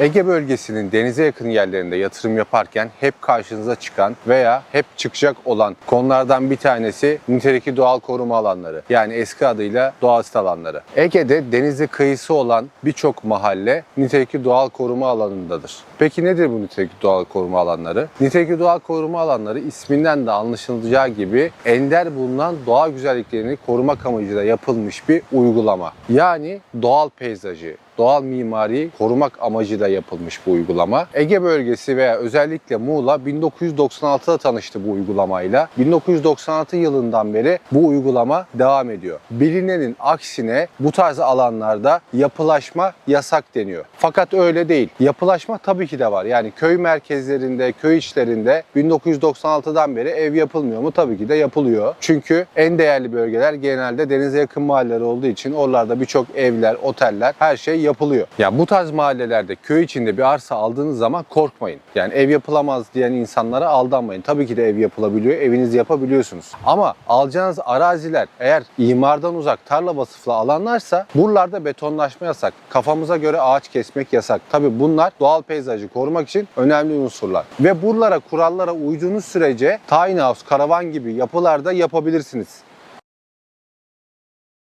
Ege bölgesinin denize yakın yerlerinde yatırım yaparken hep karşınıza çıkan veya hep çıkacak olan konulardan bir tanesi nitelikli doğal koruma alanları. Yani eski adıyla doğaüstü alanları. Ege'de denize kıyısı olan birçok mahalle nitelikli doğal koruma alanındadır. Peki nedir bu nitelikli doğal koruma alanları? Nitelikli doğal koruma alanları isminden de anlaşılacağı gibi ender bulunan doğa güzelliklerini korumak amacıyla yapılmış bir uygulama. Yani doğal peyzajı, doğal mimariyi korumak amacıyla yapılmış bu uygulama. Ege bölgesi veya özellikle Muğla 1996'da tanıştı bu uygulamayla. 1996 yılından beri bu uygulama devam ediyor. Bilinenin aksine bu tarz alanlarda yapılaşma yasak deniyor. Fakat öyle değil. Yapılaşma tabii ki de var. Yani köy merkezlerinde, köy içlerinde 1996'dan beri ev yapılmıyor mu? Tabii ki de yapılıyor. Çünkü en değerli bölgeler genelde denize yakın mahalleler olduğu için oralarda birçok evler, oteller, her şey yapılıyor. Yani bu tarz mahallelerde köy içinde bir arsa aldığınız zaman korkmayın. Yani ev yapılamaz diyen insanlara aldanmayın. Tabii ki de ev yapılabiliyor, evinizi yapabiliyorsunuz. Ama alacağınız araziler eğer imardan uzak tarla vasıflı alanlarsa buralarda betonlaşma yasak. Kafamıza göre ağaç kesmek yasak. Tabii bunlar doğal peyzajı korumak için önemli unsurlar. Ve buralara kurallara uyduğunuz sürece tiny house, karavan gibi yapılarda yapabilirsiniz.